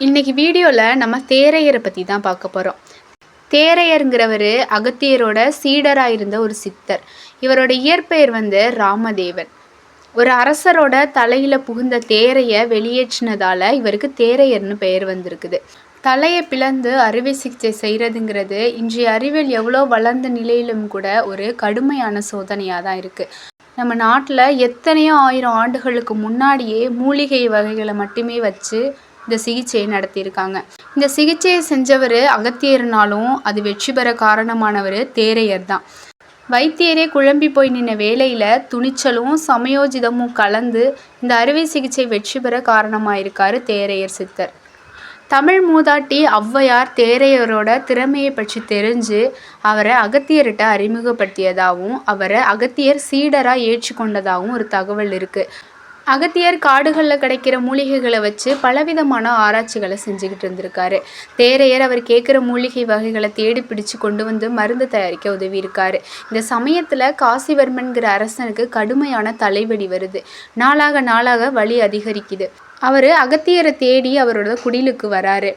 இன்னைக்கு வீடியோவில் நம்ம தேரையரை பற்றி தான் பார்க்க போகிறோம் தேரையருங்கிறவர் அகத்தியரோட சீடராக இருந்த ஒரு சித்தர். இவரோட இயற்பெயர் வந்து ராமதேவன். ஒரு அரசரோட தலையில் புகுந்த தேரையை வெளியேற்றினதால் இவருக்கு தேரையர்னு பெயர் வந்திருக்குது. தலையை பிளந்து அறுவை சிகிச்சை செய்கிறதுங்கிறது இன்றைய அறிவியல் எவ்வளோ வளர்ந்த நிலையிலும் கூட ஒரு கடுமையான சோதனையாக தான் இருக்குது நம்ம நாட்டில் எத்தனையோ ஆயிரம் ஆண்டுகளுக்கு முன்னாடியே மூலிகை வகைகளை மட்டுமே வச்சு இந்த சிகிச்சையை நடத்தியிருக்காங்க. இந்த சிகிச்சையை செஞ்சவர் அகத்தியர்னாலும் அது வெற்றி பெற காரணமானவர் தேரையர் தான். வைத்தியரே குழம்பி போய் நின்ன வேலையில் துணிச்சலும் சமயோஜிதமும் கலந்து இந்த அறுவை சிகிச்சை வெற்றி பெற காரணமாயிருக்காரு தேரையர் சித்தர். தமிழ் மூதாட்டி ஔவையார் தேரையரோட திறமையை பற்றி தெரிஞ்சு அவரை அகத்தியர்கிட்ட அறிமுகப்படுத்தியதாகவும் அவரை அகத்தியர் சீடராக ஏற்றுக்கொண்டதாகவும் ஒரு தகவல் இருக்குது அகத்தியர் காடுகளில் கிடைக்கிற மூலிகைகளை வச்சு பலவிதமான ஆராய்ச்சிகளை செஞ்சுக்கிட்டு இருந்திருக்காரு. தேரையர் அவர் கேட்குற மூலிகை வகைகளை தேடி பிடிச்சு கொண்டு வந்து மருந்து தயாரிக்க உதவி இருக்காரு இந்த சமயத்தில் காசிவர்மன்கிற அரசனுக்கு கடுமையான தலைவலி வருது. நாளாக நாளாக வலி அதிகரிக்குது. அவர் அகத்தியரை தேடி அவரோட குடிலுக்கு வராரு.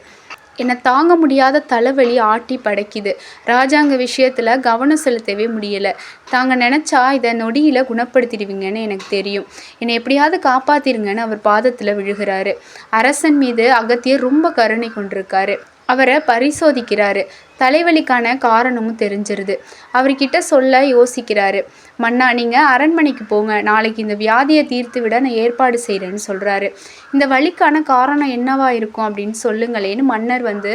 என்னை தாங்க முடியாத தலைவலி ஆட்டி படைக்குது. ராஜாங்க விஷயத்தில் கவனம் செலுத்தவே முடியலை. தாங்க நினச்சா இதை நொடியில் குணப்படுத்திடுவீங்கன்னு எனக்கு தெரியும். என்னை எப்படியாவது காப்பாத்திருங்கன்னு அவர் பாதத்தில் விழுகிறாரு. அரசன் மீது அகத்தியர் ரொம்ப கருணை கொண்டிருக்காரு. அவரை பரிசோதிக்கிறாரு. தலைவலிக்கான காரணமும் தெரிஞ்சிருது. அவர்கிட்ட சொல்ல யோசிக்கிறாரு. மன்னா நீங்கள் அரண்மனைக்கு போங்க. நாளைக்கு இந்த வியாதியை தீர்த்து விட நான் ஏற்பாடு செய்கிறேன்னு சொல்கிறாரு இந்த வலிக்கான காரணம் என்னவா இருக்கும் அப்படின்னு சொல்லுங்களேன்னு மன்னர் வந்து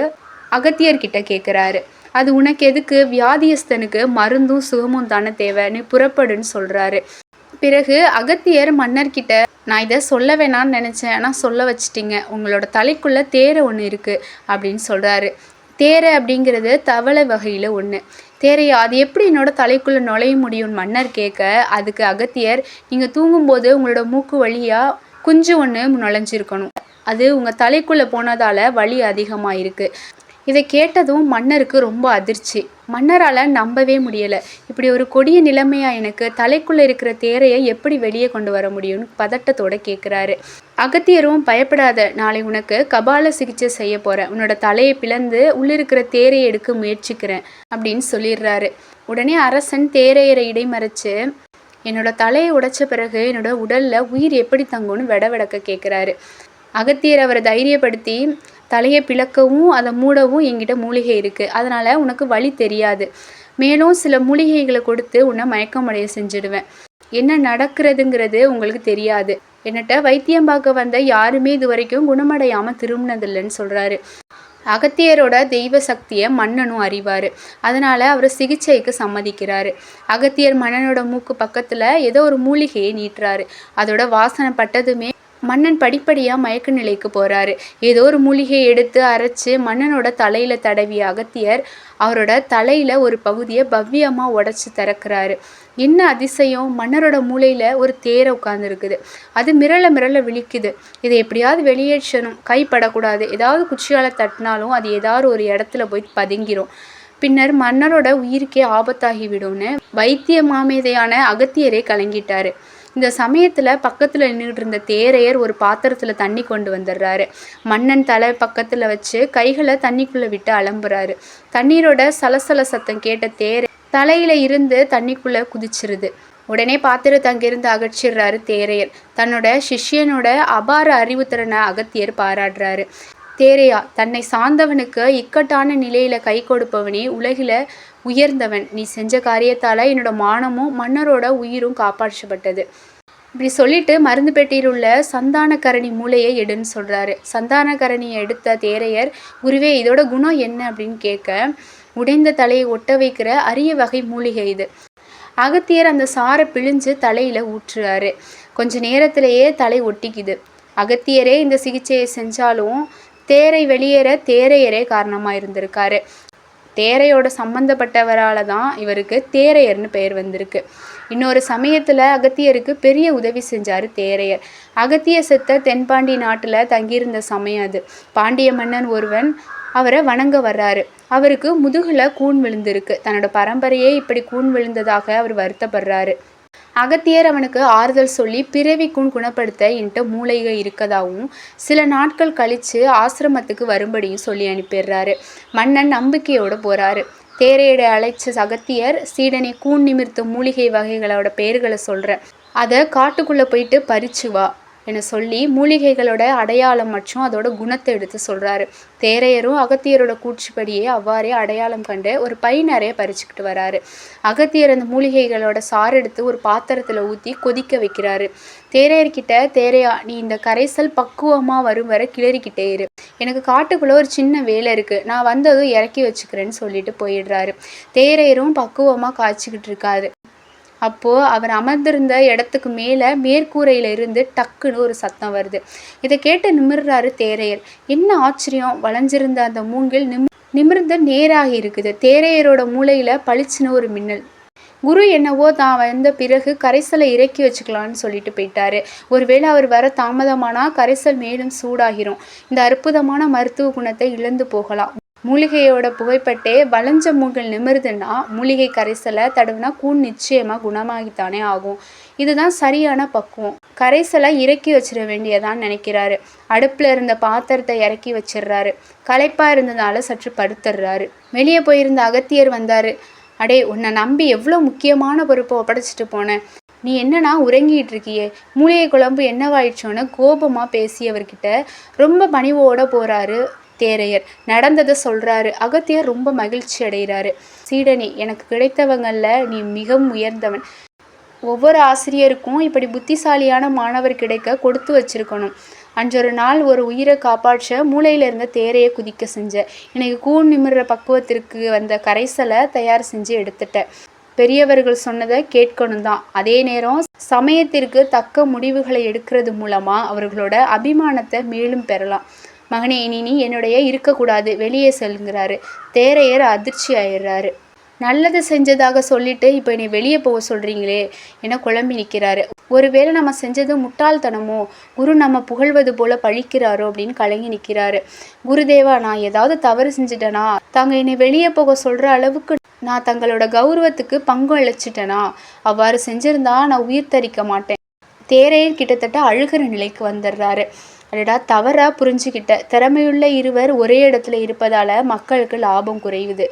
அகத்தியர்கிட்ட கேட்குறாரு அது உனக்கு எதுக்கு? வியாதியஸ்தனுக்கு மருந்தும் சுகமும் தானே தேவைன்னு புறப்படுன்னு சொல்கிறாரு பிறகு அகத்தியர் மன்னர்கிட்ட நான் இதை சொல்ல வேணான்னு நினச்சேன். ஆனால் சொல்ல வச்சிட்டிங்க. உங்களோட தலைக்குள்ளே தேரை ஒன்று இருக்குது அப்படின்னு சொல்கிறாரு தேரை அப்படிங்கிறது தவளை வகையில் ஒன்று தேரையா அது எப்படி என்னோட தலைக்குள்ளே நுழைய முடியும் மன்னர் கேட்க அதுக்கு அகத்தியர் நீங்கள் தூங்கும்போது உங்களோட மூக்கு வழியாக குஞ்சு ஒன்று நுழைஞ்சிருக்கணும். அது உங்கள் தலைக்குள்ளே போனதால் வலி அதிகமாக இருக்குது இதை கேட்டதும் மன்னருக்கு ரொம்ப அதிர்ச்சி. மன்னரால் நம்பவே முடியலை. இப்படி ஒரு கொடிய நிலைமையாக எனக்கு தலைக்குள்ளே இருக்கிற தேரையை எப்படி வெளியே கொண்டு வர முடியும்னு பதட்டத்தோட கேட்குறாரு அகத்தியரும் பயப்படாத நாளை உனக்கு கபால சிகிச்சை செய்ய போகிறேன் உன்னோட தலையை பிளந்து உள்ளிருக்கிற தேரையை எடுக்க முயற்சிக்கிறேன் அப்படின்னு சொல்லிடுறாரு. உடனே அரசன் தேரையரை இடைமறைச்சு என்னோட தலையை உடைச்ச பிறகு என்னோட உடலில் உயிர் எப்படி தங்கும்னு விட விடக்க கேட்குறாரு அகத்தியர் அவரை தைரியப்படுத்தி தலையை பிளக்கவும் அதை மூடவும் என்கிட்ட மூலிகை இருக்குது அதனால் உனக்கு வழி தெரியாது. மேலும் சில மூலிகைகளை கொடுத்து உன்னை மயக்கமடைய செஞ்சுடுவேன். என்ன நடக்கிறதுங்கிறது உங்களுக்கு தெரியாது. என்னட்ட வைத்தியம் பார்க்க வந்த யாருமே இது வரைக்கும் குணமடையாமல் திரும்பினதில்லைன்னு சொல்கிறாரு அகத்தியரோட தெய்வ சக்தியை மன்னனும் அறிவார். அதனால் அவர் சிகிச்சைக்கு சம்மதிக்கிறாரு. அகத்தியர் மன்னனோட மூக்கு பக்கத்தில் ஏதோ ஒரு மூலிகையை நீட்டுறாரு. அதோட வாசனை பட்டதுமே மன்னன் படிப்படியாக மயக்க நிலைக்கு போகிறாரு ஏதோ ஒரு மூலிகையை எடுத்து அரைச்சி மன்னனோட தலையில் தடவிய அகத்தியர் அவரோட தலையில் ஒரு பகுதியை பவ்யமாக உடச்சி திறக்கிறாரு. என்ன அதிசயம்? மன்னரோட மூளையில் ஒரு தேரை உட்காந்துருக்குது அது மிரள மிரள விழிக்குது. இதை எப்படியாவது வெளியேற்றணும். கைப்படக்கூடாது. ஏதாவது குச்சியால் தட்டினாலும் அது ஏதாவது ஒரு இடத்துல போய் பதுங்கிரும். பின்னர் மன்னரோட உயிருக்கே ஆபத்தாகிவிடும்னு வைத்திய மாமேதையான அகத்தியரே கலங்கிட்டாரு. இந்த சமயத்தில் பக்கத்தில் நின்றுட்டு இருந்த தேரையர் ஒரு பாத்திரத்தில் தண்ணி கொண்டு வந்துடுறாரு. மன்னன் தலை பக்கத்தில் வச்சு கைகளை தண்ணிக்குள்ளே விட்டு அலம்புறாரு. தண்ணீரோட சலசல சத்தம் கேட்ட தேரை தலையில் இருந்து தண்ணிக்குள்ளே குதிச்சிருது. உடனே பாத்திரத்தை அங்கிருந்து அகற்றிடுறாரு தேரையர். தன்னோட சிஷ்யனோட அபார அறிவுத்திறனை அகத்தியர் பாராட்டுறாரு. தேரையா தன்னை சார்ந்தவனுக்கு இக்கட்டான நிலையில கை கொடுப்பவனே உலகில உயர்ந்தவன். நீ செஞ்ச காரியத்தால் என்னோட மானமும் மன்னரோட உயிரும் காப்பாற்றப்பட்டது. இப்படி சொல்லிட்டு மருந்து பெட்டியில் உள்ள சந்தானக்கரணி மூளையை எடுன்னு சொல்கிறாரு சந்தானக்கரணியை எடுத்த தேரையர் குருவே இதோட குணம் என்ன? அப்படின்னு கேட்க உடைந்த தலையை ஒட்ட வைக்கிற அரிய வகை மூலிகை இது. அகத்தியர் அந்த சாரை பிழிஞ்சு தலையில் ஊற்றுறாரு. கொஞ்ச நேரத்திலேயே தலை ஒட்டிக்குது. அகத்தியரே இந்த சிகிச்சையை செஞ்சாலும் தேரை வெளியேற தேரையரே காரணமாக இருந்திருக்காரு. தேரையோட சம்மந்தப்பட்டவரால் தான் இவருக்கு தேரையர்னு பெயர் வந்திருக்கு. இன்னொரு சமயத்தில் அகத்தியருக்கு பெரிய உதவி செஞ்சார் தேரையர். அகத்திய செத்த தென்பாண்டி நாட்டில் தங்கியிருந்த சமயம் அது. பாண்டிய மன்னன் ஒருவன் அவரை வணங்க வர்றாரு. அவருக்கு முதுகில் கூன் விழுந்திருக்கு. தன்னோட பரம்பரையே இப்படி கூன் விழுந்ததாக அவர் வருத்தப்படுறாரு. அகத்தியர் அவனுக்கு ஆறுதல் சொல்லி பிறவிக்கும் குணப்படுத்த என்கிட்ட மூலிகை இருக்கதாகவும் சில நாட்கள் கழித்து ஆசிரமத்துக்கு வரும்படியும் சொல்லி அனுப்பிடுறாரு. மன்னன் நம்பிக்கையோடு போகிறாரு தேரையிட அழைச்ச அகத்தியர் சீடனை கூன் நிமிர்த்த மூலிகை வகைகளோட பெயர்களை சொல்கிற அதை காட்டுக்குள்ளே போயிட்டு பறிச்சு வா. என சொல்லி மூலிகைகளோட அடையாளம் மற்றும் அதோட குணத்தை எடுத்து சொல்கிறாரு தேரையரும் அகத்தியரோட கூற்றுப்படியே அவ்வாறே அடையாளம் கண்டு ஒரு பை நிறைய பறிச்சுக்கிட்டு வராரு. அகத்தியர் அந்த மூலிகைகளோட சாறு எடுத்து ஒரு பாத்திரத்தில் ஊற்றி கொதிக்க வைக்கிறாரு. தேரையர்கிட்ட தேரையா நீ இந்த கரைசல் பக்குவமாக வரும் வரை கிளறிக்கிட்டே இரு. எனக்கு காட்டுக்குள்ளே ஒரு சின்ன வேலை இருக்குது நான் வந்ததும் இறக்கி வச்சுக்கிறேன்னு சொல்லிட்டு போயிடுறாரு. தேரையரும் பக்குவமாக காய்ச்சிக்கிட்டு இருக்காரு. அப்போது அவர் அமர்ந்திருந்த இடத்துக்கு மேலே மேற்கூரையில் இருந்து டக்குன்னு ஒரு சத்தம் வருது. இதை கேட்டு நிமிர்றாரு தேரையர். என்ன ஆச்சரியம்? வளைஞ்சிருந்த அந்த மூங்கில் நிம் நிமிர்ந்து நேராகி இருக்குது. தேரையரோட மூளையில் பளிச்சுன்னு ஒரு மின்னல். குரு என்னவோ தான் வந்த பிறகு கரைசலை இறக்கி வச்சுக்கலான்னு சொல்லிட்டு போயிட்டாரு. ஒருவேளை அவர் வர தாமதமானால் கரைசல் மேலும் சூடாகிரும். இந்த அற்புதமான மருத்துவ குணத்தை இழந்து போகலாம். மூலிகையோட புகைப்பட்டே வளைஞ்ச மூங்கில் நிமிருதுன்னா மூலிகை கரைசலை தடவுனா கூண் நிச்சயமாக குணமாகித்தானே ஆகும். இதுதான் சரியான பக்குவம். கரைசலை இறக்கி வச்சிட வேண்டியதான்னு நினைக்கிறாரு. அடுப்பில் இருந்த பாத்திரத்தை இறக்கி வச்சிடுறாரு. களைப்பாக இருந்ததால சற்று படுத்துடுறாரு. வெளியே போயிருந்த அகத்தியர் வந்தார். அடே உன்னை நம்பி எவ்வளோ முக்கியமான பொறுப்பை ஒப்படைச்சிட்டு போனேன் நீ என்னன்னா உறங்கிட்டு இருக்கியே. மூலிகை குழம்பு என்னவாயிடுச்சோன்னு கோபமாக பேசியவர்கிட்ட ரொம்ப பணிவோட போகிறாரு தேரையர். நடந்ததை சொல்கிறாரு அகத்தியர் ரொம்ப மகிழ்ச்சி அடைகிறாரு. சீடனி எனக்கு கிடைத்தவங்களில் நீ மிகவும் உயர்ந்தவன். ஒவ்வொரு ஆசிரியருக்கும் இப்படி புத்திசாலியான மாணவர் கிடைக்க கொடுத்து வச்சிருக்கணும். அன்றொரு நாள் ஒரு உயிரை காப்பாற்ற மூளையில இருந்த தேரையை குதிக்க செஞ்ச. இன்னைக்கு கூண் நிமிர்ற பக்குவத்திற்கு வந்த கரைசலை தயார் செஞ்சு எடுத்துட்டேன் பெரியவர்கள் சொன்னதை கேட்கணும் தான். அதே நேரம் சமயத்திற்கு தக்க முடிவுகளை எடுக்கிறது மூலமாக அவர்களோட அபிமானத்தை மேலும் பெறலாம். மகனே இனி நீ என்னுடைய இருக்கக்கூடாது. வெளியே செல்கிறாரு தேரையர் அதிர்ச்சி ஆயிடுறாரு. நல்லது செஞ்சதாக சொல்லிட்டு இப்போ என்னை வெளியே போக சொல்கிறீங்களே என குழம்பி நிற்கிறாரு ஒருவேளை நம்ம செஞ்சது முட்டாள்தனமோ? குரு நம்ம புகழ்வது போல பழிக்கிறாரோ அப்படின்னு கலங்கி நிற்கிறாரு குருதேவா நான் ஏதாவது தவறு செஞ்சுட்டேனா? தாங்க என்னை வெளியே போக சொல்கிற அளவுக்கு நான் தங்களோட கௌரவத்துக்கு பங்கு அழைச்சிட்டேனா அவ்வாறு செஞ்சிருந்தா நான் உயிர் தரிக்க மாட்டேன். தேரையர் கிட்டத்தட்ட அழுகிற நிலைக்கு வந்துடுறாரு. அடடா தவறாக புரிஞ்சுக்கிட்ட திறமையுள்ள இருவர் ஒரே இடத்துல இருப்பதால் மக்களுக்கு லாபம் குறையுது.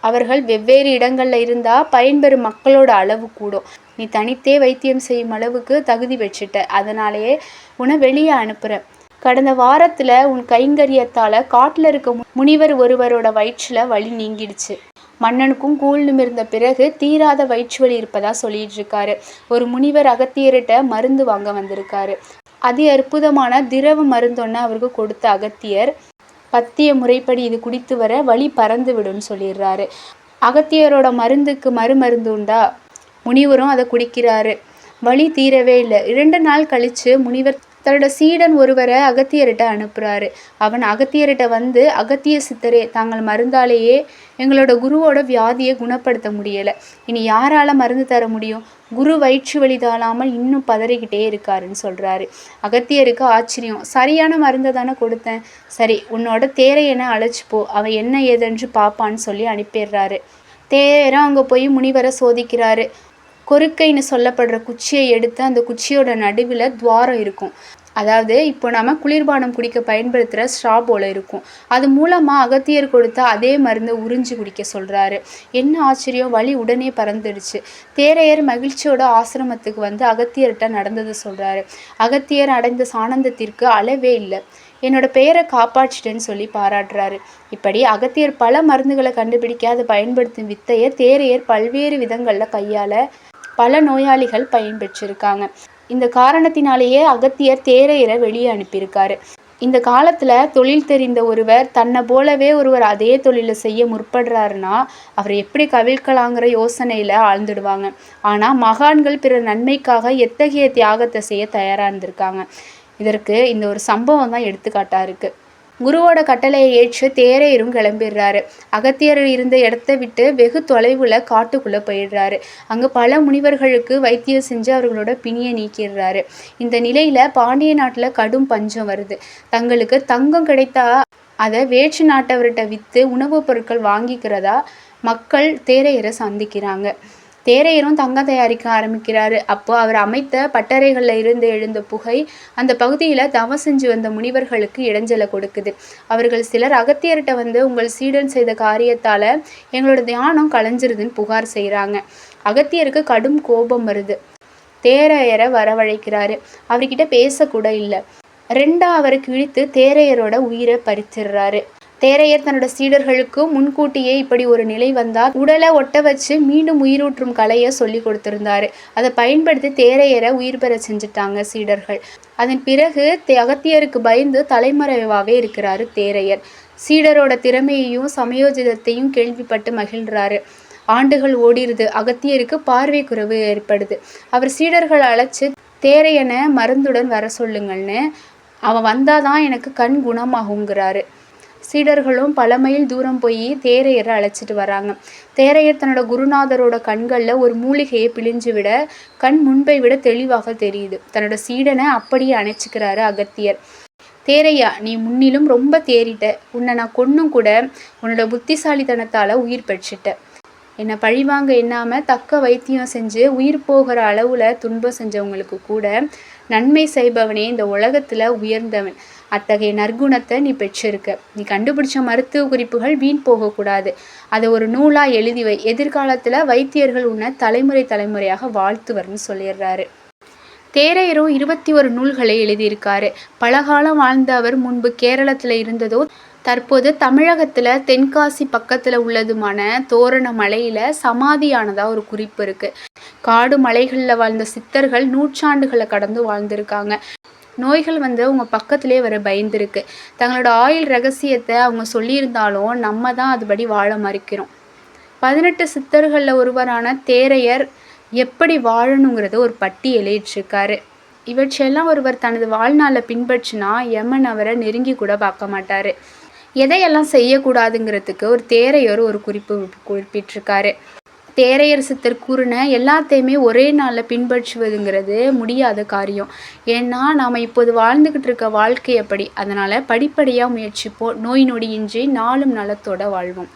அவர்கள் வெவ்வேறு இடங்களில் இருந்தால் பயன்பெறும் மக்களோட அளவு கூடும். நீ தனித்தே வைத்தியம் செய்யும் அளவுக்கு தகுதி பெற்றுட்ட. அதனாலேயே உன்னை வெளியே அனுப்புகிற கடந்த வாரத்தில் உன் கைங்கரியத்தால் காட்டில் இருக்க முனிவர் ஒருவரோட வயிற்றில் வழி நீங்கிடுச்சு. மன்னனுக்கும் கூழ் இருந்த பிறகு தீராத வயிற்று வலி இருப்பதா சொல்லிட்டு இருக்காரு. ஒரு முனிவர் அகத்தியர்கிட்ட மருந்து வாங்க வந்திருக்காரு. அதி அற்புதமான திரவ மருந்தொன்னு அவருக்கு கொடுத்த அகத்தியர் பத்திய முறைப்படி இது குடித்து வர வழி பறந்து விடும்னு சொல்லிடுறாரு. அகத்தியரோட மருந்துக்கு மறுமருந்து உண்டா? முனிவரும் அதை குடிக்கிறாரு. வழி தீரவே இல்லை. இரண்டு நாள் கழித்து முனிவர் தன்னோட சீடன் ஒருவரை அகத்தியர்கிட்ட அனுப்புகிறாரு அவன் அகத்தியர்கிட்ட வந்து அகத்திய சித்தரே தாங்கள் மருந்தாலேயே எங்களோட குருவோட வியாதியை குணப்படுத்த முடியலை. இனி யாரால் மருந்து தர முடியும்? குரு வயிற்று வழி தாழாமல் இன்னும் பதறிக்கிட்டே இருக்காருன்னு சொல்கிறாரு அகத்தியருக்கு ஆச்சரியம். சரியான மருந்தை தானே கொடுத்தேன். சரி உன்னோட தேரையனை அழைச்சிப்போ அவன் என்ன ஏதென்று பார்ப்பான்னு சொல்லி அனுப்பிடுறாரு. தேரம் அங்கே போய் முனிவரை சோதிக்கிறாரு. கொருக்கைன்னு சொல்லப்படுற குச்சியை எடுத்து அந்த குச்சியோட நடுவில் துவாரம் இருக்கும். அதாவது இப்போ நம்ம குளிர்பானம் குடிக்க பயன்படுத்துகிற ஸ்ட்ரா போல் இருக்கும். அது மூலமாக அகத்தியர் கொடுத்த அதே மருந்தை உறிஞ்சி குடிக்க சொல்கிறாரு என்ன ஆச்சரியம்? வழி உடனே பறந்துடுச்சு. தேரையர் மகிழ்ச்சியோட ஆசிரமத்துக்கு வந்து அகத்தியர்கிட்ட நடந்ததை சொல்கிறாரு அகத்தியர் அடைந்த சானந்தத்திற்கு அளவே இல்லை. என்னோட பெயரை காப்பாற்றிட்டேன்னு சொல்லி பாராட்டுறாரு. இப்படி அகத்தியர் பல மருந்துகளை கண்டுபிடிக்க அதை பயன்படுத்தும் வித்தையை தேரையர் பல்வேறு விதங்களில் கையால் பல நோயாளிகள் பயன்பெற்றிருக்காங்க. இந்த காரணத்தினாலேயே அகத்தியர் தேரையரை வெளியே அனுப்பியிருக்காரு. இந்த காலத்தில் தொழில் தெரிந்த ஒருவர் தன்னை போலவே ஒருவர் அதே தொழிலை செய்ய முற்படுறாருன்னா அவர் எப்படி கவிழ்க்கலாங்கிற யோசனையில் ஆழ்ந்துடுவாங்க. ஆனால் மகான்கள் பிற நன்மைக்காக எத்தகைய தியாகத்தை செய்ய தயாராக இருந்திருக்காங்க. இதற்கு இந்த ஒரு சம்பவம் தான் எடுத்துக்காட்டாக இருக்குது குருவோட கட்டளையை ஏற்று தேரையரும் கிளம்பிடுறாரு. அகத்தியர் இருந்த இடத்த விட்டு வெகு தொலைவில் காட்டுக்குள்ளே போயிடுறாரு. அங்கே பல முனிவர்களுக்கு வைத்தியம் செஞ்சு அவர்களோட பிணியை நீக்கிடுறாரு. இந்த நிலையில் பாண்டிய நாட்டில் கடும் பஞ்சம் வருது. தங்களுக்கு தங்கம் கிடைத்தா அதை வேற்று நாட்டவர்கிட்ட விற்று உணவுப் பொருட்கள் வாங்கிக்கிறதா மக்கள் தேரையரை சந்திக்கிறாங்க. தேரையரும் தங்கம் தயாரிக்க ஆரம்பிக்கிறாரு. அப்போ அவர் அமைத்த பட்டறைகளில் இருந்து எழுந்த புகை அந்த பகுதியில் தவம் செஞ்சு வந்த முனிவர்களுக்கு இடைஞ்சலை கொடுக்குது. அவர்கள் சிலர் அகத்தியர்கிட்ட வந்து உங்கள் சீடன் செய்த காரியத்தால் எங்களோட தியானம் கலைஞ்சிருதுன்னு புகார் செய்கிறாங்க அகத்தியருக்கு கடும் கோபம் வருது. தேரையரை வரவழைக்கிறாரு. அவர்கிட்ட பேசக்கூட இல்லை. ரெண்டா அவருக்கு இழுத்து தேரையரோட உயிரை பறிச்சிடுறாரு. தேரையர் தன்னோட சீடர்களுக்கு முன்கூட்டியே இப்படி ஒரு நிலை வந்தால் உடலை ஒட்ட வச்சு மீண்டும் உயிரூற்றும் கலையை சொல்லி கொடுத்திருந்தாரு. அதை பயன்படுத்தி தேரையரை உயிர் பெற செஞ்சுட்டாங்க சீடர்கள். அதன் பிறகு அகத்தியருக்கு பயந்து தலைமறைவாகவே இருக்கிறாரு தேரையர். சீடரோட திறமையையும் சமயோஜிதத்தையும் கேள்விப்பட்டு மகிழ்றாரு ஆண்டுகள் ஓடிடுது அகத்தியருக்கு பார்வை குறைவு ஏற்படுது. அவர் சீடர்கள் அழைச்சி தேரையனை மருந்துடன் வர சொல்லுங்கள்னு. அவன் வந்தாதான் எனக்கு கண் குணமாகுங்கிறாரு சீடர்களும் பல மைல் தூரம் போய் தேரையரை அழைச்சிட்டு வராங்க. தேரையர் தன்னோட குருநாதரோட கண்களில் ஒரு மூலிகையை பிழிஞ்சு விட கண் முன்பை விட தெளிவாக தெரியுது. தன்னோட சீடனை அப்படியே அணைச்சிக்கிறாரு அகத்தியர். தேரையா நீ முன்னிலும் ரொம்ப தேறிட்ட. உன்னை நான் கொன்னும் கூட உன்னோட புத்திசாலித்தனத்தால் உயிர் பெற்றுட்ட. என்னை பழிவாங்க எண்ணாமல் தக்க வைத்தியம் செஞ்சு உயிர் போகிற அளவில் துன்பம் செஞ்சவங்களுக்கு கூட நன்மை செய்பவனே இந்த உலகத்தில் உயர்ந்தவன். அத்தகைய நற்குணத்தை நீ பெற்றிருக்க. நீ கண்டுபிடிச்ச மருத்துவ குறிப்புகள் வீண் போகக்கூடாது. அதை ஒரு நூலாக எழுதி வை. எதிர்காலத்தில் வைத்தியர்கள் உன்னை தலைமுறை தலைமுறையாக வாழ்த்துவர்னு சொல்லிடுறாரு. தேரையரும் இருபத்தி ஒரு நூல்களை எழுதியிருக்காரு. பலகாலம் வாழ்ந்த அவர் முன்பு கேரளத்தில் இருந்ததோ தற்போது தமிழகத்தில் தென்காசி பக்கத்தில் உள்ளதுமான தோரண மலையில் சமாதியானதாக ஒரு குறிப்பு இருக்குது காடு மலைகளில் வாழ்ந்த சித்தர்கள் நூற்றாண்டுகளை கடந்து வாழ்ந்திருக்காங்க. நோய்கள் வந்து அவங்க பக்கத்திலே வர பயந்துருக்கு. தங்களோட ஆயுள் ரகசியத்தை அவங்க சொல்லியிருந்தாலும் நம்ம தான் அதுபடி வாழ மறுக்கிறோம். பதினெட்டு சித்தர்களில் ஒருவரான தேரையர் எப்படி வாழணுங்கிறத ஒரு பட்டியலிட்டிருக்காரு இவற்றையெல்லாம் ஒருவர் தனது வாழ்நாளில் பின்பற்றினா யமன் அவரை நெருங்கி கூட பார்க்க மாட்டார். எதையெல்லாம் செய்யக்கூடாதுங்கிறதுக்கு ஒரு தேரையர் ஒரு குறிப்பு குறிப்பிட்டிருக்காரு. தேரையர் சித்தர் கூறின எல்லாத்தையுமே ஒரே நாளில் பின்பற்றுவதுங்கிறது முடியாத காரியம். ஏன்னா நாம் இப்போது வாழ்ந்துக்கிட்டு இருக்க வாழ்க்கை அப்படி அதனால் படிப்படியாக முயற்சிப்போம். நோய் நொடியின்றி நாளும் நலத்தோடு வாழ்வோம்.